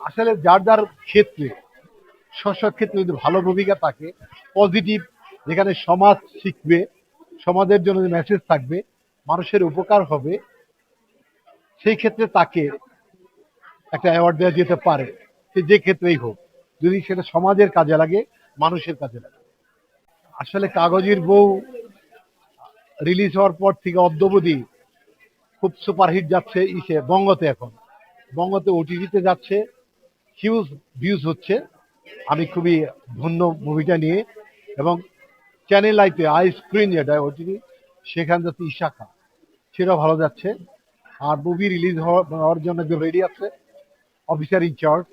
আসলে যার যার ক্ষেত্রে স্ব ক্ষেত্রে যদি ভালো ভূমিকা থাকে পজিটিভ যেখানে সমাজ শিখবে, সমাজের জন্য যে মেসেজ থাকবে, মানুষের উপকার হবে, সেই ক্ষেত্রে তাকে একটা অ্যাওয়ার্ড দেওয়া যেতে পারে। সে যে ক্ষেত্রেই হোক, যদি সেটা সমাজের কাজে লাগে, মানুষের কাজে লাগে। আসলে কাগজের বউ রিলিজ হওয়ার পর থেকে অদ্যবধি খুব সুপারহিট যাচ্ছে, ইসে, বঙ্গতে এখন। বঙ্গতে ওটিটিতে যাচ্ছে হিউজ ভিউজ হচ্ছে। আমি খুবই ধন্য মুভিটা নিয়ে। এবং চ্যানেল আইতে আই স্ক্রিন যেটা ওটিটি সেখান যাচ্ছে ইশাখা সেটাও ভালো যাচ্ছে। আর মুভি রিলিজ হওয়ার জন্য একদম রেডি আছে। অফিসার ইনচার্জ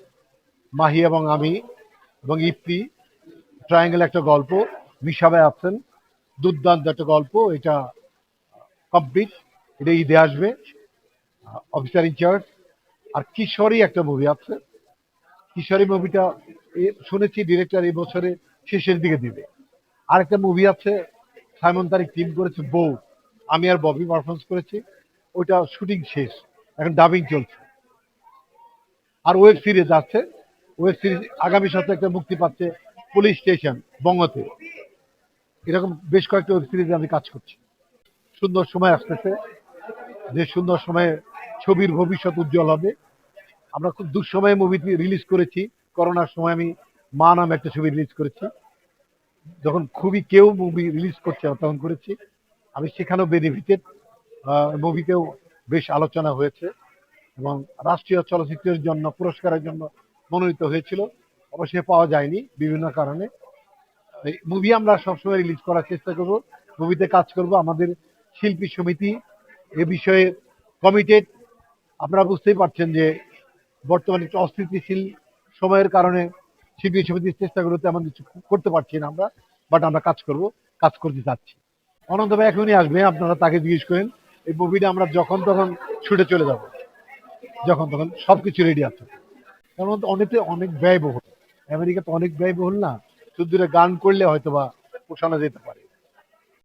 মাহি এবং আমি, এবং ইপি ট্রায়াঙ্গেল একটা গল্প মিশাবাই আছেন। দুর্দান্ত একটা গল্প, এটা কমপ্লিট এটা ঈদে আসবে। অফিসার ইনচার্জ আর কিশোরী একটা মুভি আছে। কিশোরী মুভিটা শুনেছি ডিরেক্টর এই বছরে শেষের দিকে দিবে। আরেকটা মুভি আছে, সাইমন তারিক টিম করেছে, বউ। আমি আর ববি পারফরমেন্স করেছি, ওইটা শুটিং শেষ, এখন ডাবিং চলছে। আর ওয়েব সিরিজ আছে ওয়েব সিরিজ আগামী সপ্তাহে একটা মুক্তি পাচ্ছে পুলিশ স্টেশন বঙ্গতে। এরকম বেশ কয়েকটা ওয়েব সিরিজে আমি কাজ করছি। সুন্দর সময় আসতেছে, যে সুন্দর সময়ে ছবির ভবিষ্যৎ উজ্জ্বল হবে। আমরা খুব দুঃসময়ে মুভি রিলিজ করেছি। করোনার সময় আমি মা নাম একটা ছবি রিলিজ করেছি। যখন খুবই কেউ মুভি রিলিজ করছে তখন করেছি। আমি সেখানেও বেনিফিটেড মুভিতেও বেশ আলোচনা হয়েছে এবং রাষ্ট্রীয় চলচ্চিত্রের জন্য, পুরস্কারের জন্য মনোনীত হয়েছিল। অবশ্যই পাওয়া যায়নি বিভিন্ন কারণে। মুভি আমরা সবসময় রিলিজ করার চেষ্টা করব। মুভিতে কাজ করব। আমাদের শিল্পী সমিতি এ বিষয়ে কমিটেড আপনারা বুঝতেই পারছেন যে বর্তমানে একটা অস্থিতিশীল সময়ের কারণে শিল্পী সমিতির চেষ্টাগুলো তেমন কিছু করতে পারছি না আমরা বাট আমরা কাজ করব, কাজ করতে চাচ্ছি। অনন্ত ভাই, এখনই আসবে, আপনারা তাকে জিজ্ঞেস করেন, এই মুভিটা আমরা যখন তখন ছুটে চলে যাব। যখন তখন সবকিছু রেডি আছে। কারণ অনেকে অনেক ব্যয়বহুল। আমেরিকাতে অনেক ব্যয়বহুল না? শুধু গান করলে হয়তো বা পোষানো যেতে পারে।